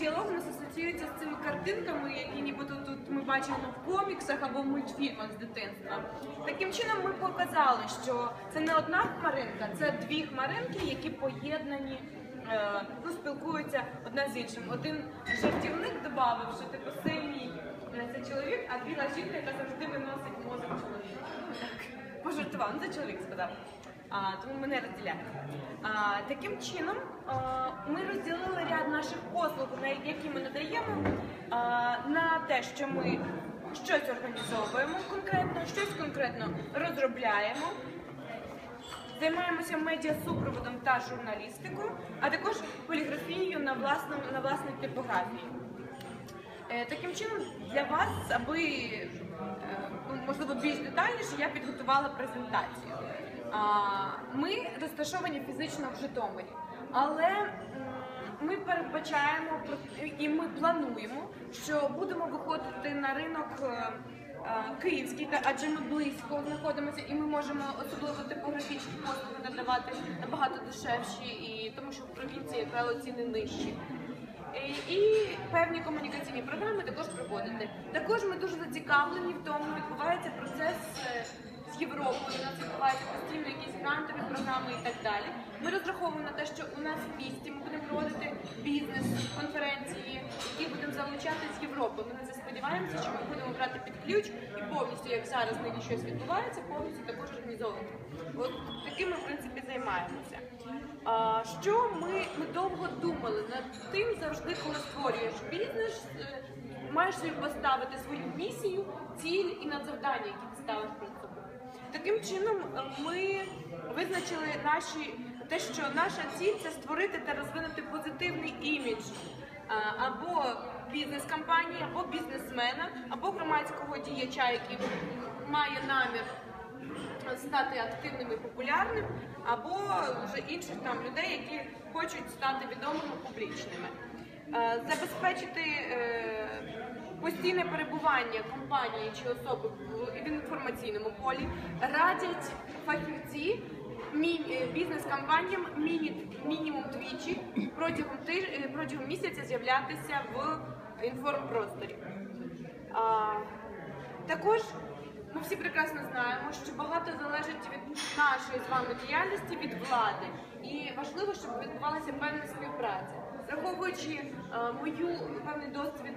діалог у нас асоціюється з цими картинками, які нібито тут ми бачимо в коміксах або в мультфільмах з дитинства. Таким чином ми показали, що це не одна хмаринка, це дві хмаринки, які поєднані. е, Ну, спілкуються одна з іншим. Один жартівник додав, що типу е, це чоловік, а біла жінка, яка завжди виносить мозок чоловіка. Пожартував, ну це чоловік сказав. А, тому ми не розділяємо. А, таким чином ми розділили ряд наших послуг, які ми надаємо, на те, що ми щось організовуємо конкретно, щось конкретно розробляємо. Займаємося медіасупроводом та журналістикою, а також поліграфією на власному власній типографії. Е, Таким чином, для вас, аби е, ну, можливо більш детальніше, я підготувала презентацію. Ми розташовані фізично в Житомирі, але ми передбачаємо і ми плануємо, що будемо виходити на ринок. е, е, Київський, адже ми близько знаходимося, і ми можемо особливо типографічні послуги надавати набагато дешевші, і тому що в провінції правило ціни нижчі. І, і певні комунікаційні програми також проводити. Також ми дуже зацікавлені в тому, відбувається процес е, з Європою. У нас відбуваються постійно якісь грантові програми і так далі. Ми розраховуємо на те, що у нас в місті ми будемо проводити бізнес-конференції, які будемо залучати з Європи. Ми на це сподіваємося, що ми будемо брати під ключ і повністю, як зараз нині щось відбувається, повністю також організовувати. От таким ми в принципі займаємося. А, що ми, ми довго думали над тим, завжди, коли створюєш бізнес, е, маєш собі поставити свою місію, ціль і надзавдання, які ти ставиш перед собою. Таким чином ми визначили наші те, що наша ціль це створити та розвинути позитивний імідж або бізнес-компанії, або бізнесмена, або громадського діяча, який має намір стати активним і популярним, або вже інших там людей, які хочуть стати відомими публічними. Забезпечити е, постійне перебування компанії чи особи в інформаційному полі радять фахівці е, бізнес-компаніям мінімум двічі протягом тиж- е, протягом місяця з'являтися в інформпросторі. А, також ми всі прекрасно знаємо, що багато залежить від нашої з вами діяльності від влади, і важливо, щоб відбувалася певна співпраця, враховуючи е, мою певний досвід